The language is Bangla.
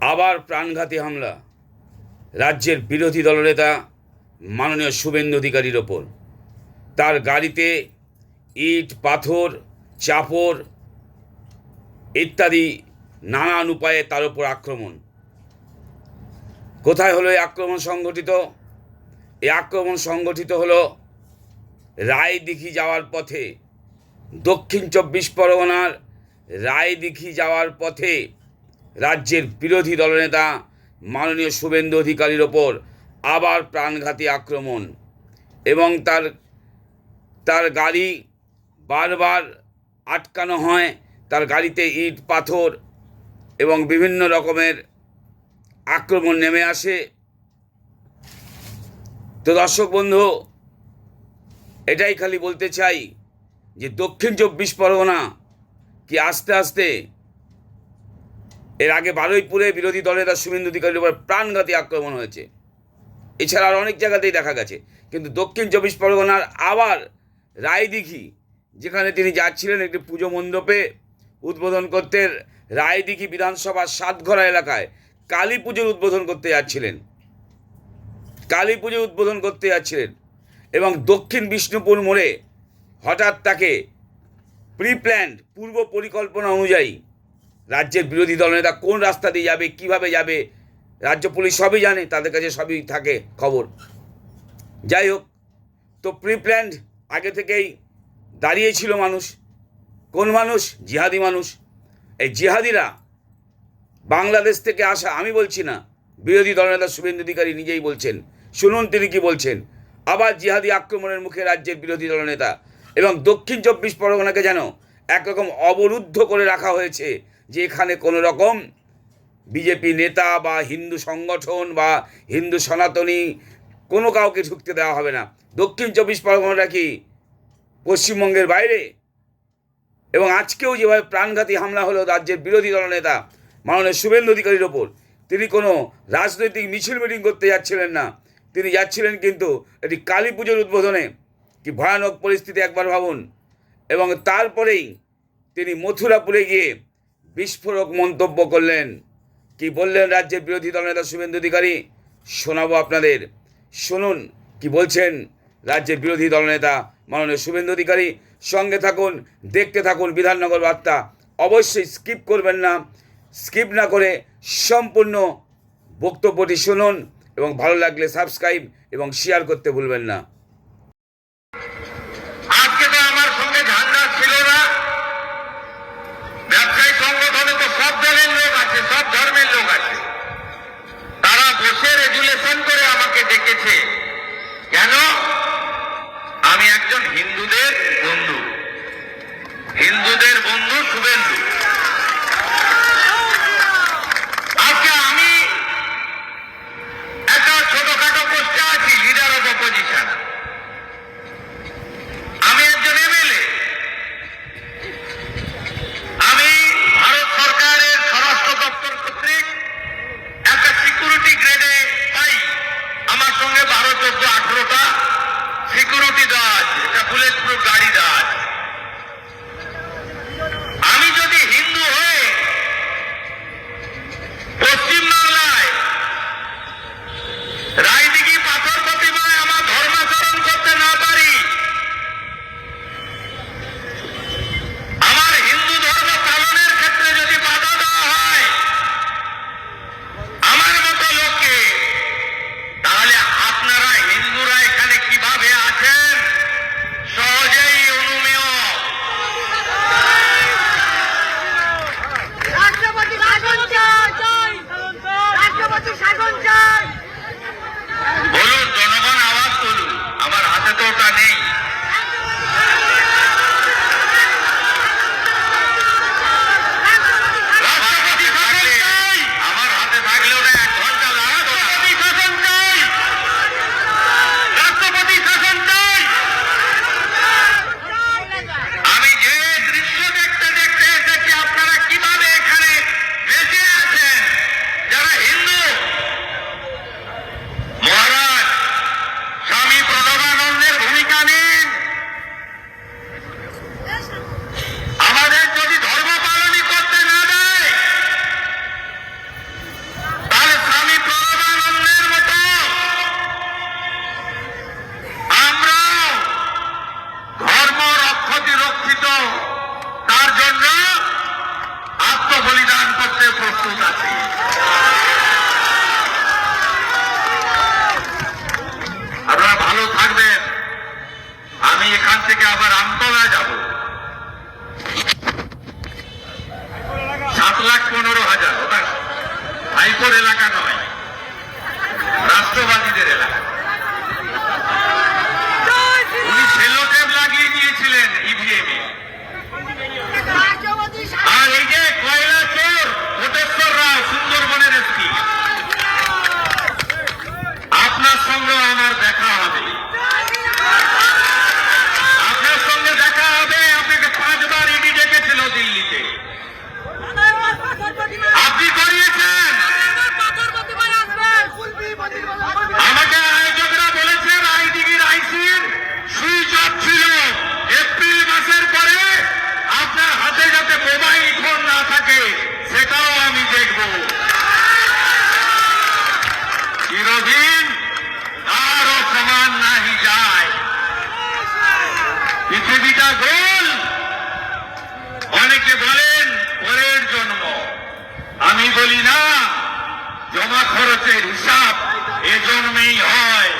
আবার প্রাণঘাতী হামলা। রাজ্যের বিরোধী দলনেতা মাননীয় শুভেন্দু অধিকারীর ওপর। তার গাড়িতে ইট, পাথর, চাপড় ইত্যাদি নানান উপায়ে তার উপর আক্রমণ। কোথায় হলো এই আক্রমণ সংঘটিত? এই আক্রমণ সংগঠিত হলো রায়দিঘি যাওয়ার পথে। দক্ষিণ চব্বিশ পরগনার রায়দিঘি যাওয়ার পথে রাজ্যের বিরোধী দলনেতা মাননীয় শুভেন্দু অধিকারীর ওপর আবার প্রাণঘাতী আক্রমণ এবং তার তার গাড়ি বারবার আটকানো হয়, তার গাড়িতে ইট, পাথর এবং বিভিন্ন রকমের আক্রমণ নেমে আসে। তো দর্শক বন্ধু, এটাই খালি বলতে চাই যে দক্ষিণ চব্বিশ পরগনা কি আস্তে আস্তে এর আগে বারুইপুরে বিরোধী দলের শুভেন্দু অধিকারীর উপর প্রাণঘাতী আক্রমণ হয়েছে। এছাড়া আর অনেক জায়গাতেই দেখা গেছে। কিন্তু দক্ষিণ চব্বিশ পরগনার আবার রায়দিঘি, যেখানে তিনি যাচ্ছিলেন একটি পুজো মণ্ডপে উদ্বোধন করতে, রায়দিঘি বিধানসভার সাতঘরা এলাকায় কালী পুজোর উদ্বোধন করতে যাচ্ছিলেন। কালী পুজো উদ্বোধন করতে যাচ্ছিলেন এবং দক্ষিণ বিষ্ণুপুর মোড়ে হঠাৎ তাকে প্রি প্ল্যান্ড পূর্ব পরিকল্পনা অনুযায়ী রাজ্যের বিরোধী দলনেতা কোন রাস্তা দিয়ে যাবে, কীভাবে যাবে, রাজ্য পুলিশ সবই জানে, তাদের কাছে সবই থাকে খবর। যাই হোক, তো প্রি প্ল্যান্ড আগে থেকেই দাঁড়িয়েছিল মানুষ। কোন মানুষ? জিহাদি মানুষ। এই জিহাদিরা বাংলাদেশ থেকে আসা, আমি বলছি না, বিরোধী দলনেতা শুভেন্দু অধিকারী নিজেই বলছেন। শুনুন তিনি কি বলছেন। আবার জিহাদি আক্রমণের মুখে রাজ্যের বিরোধী দলনেতা এবং দক্ষিণ চব্বিশ পরগনাকে যেন একরকম অবরুদ্ধ করে রাখা হয়েছে। যে এখানে কোনো রকম বিজেপি নেতা বা হিন্দু সংগঠন বা হিন্দু সনাতনী কোনো কাউকে ঢুকতে দেওয়া হবে না। দক্ষিণ চব্বিশ পরগনাটা কি পশ্চিমবঙ্গের বাইরে? এবং আজকেও যেভাবে প্রাণঘাতী হামলা হলো রাজ্যের বিরোধী দলনেতা মাননীয় শুভেন্দু অধিকারীর ওপর, তিনি কোনো রাজনৈতিক মিছিল মিটিং করতে যাচ্ছিলেন না। তিনি যাচ্ছিলেন কিন্তু এটি কালী পুজোর উদ্বোধনে, কি ভয়ানক পরিস্থিতি একবার ভাবুন। এবং তারপরেই তিনি মথুরাপুরে গিয়ে বিস্ফোরক মন্তব্য করলেন। কি বললেন রাজ্যের বিরোধী দলনেতা শুভেন্দু অধিকারী? শোনাবো আপনাদের। শুনুন, কি বলছেন রাজ্যের বিরোধী দলনেতা মাননীয় শুভেন্দু অধিকারী? সঙ্গে থাকুন, দেখতে থাকুন বিধাননগর বার্তা। অবশ্যই স্কিপ করবেন না। স্কিপ না করে সম্পূর্ণ বক্তব্যটি শুনুন এবং ভালো লাগলে সাবস্ক্রাইব এবং শেয়ার করতে ভুলবেন না। মারুতি দাস একটা বুলেট প্রুফ গাড়ি দাস। থেকে আবার আমতলা যাব আমি বলি না জমা খরচের হিসাব এজন্যই হয়।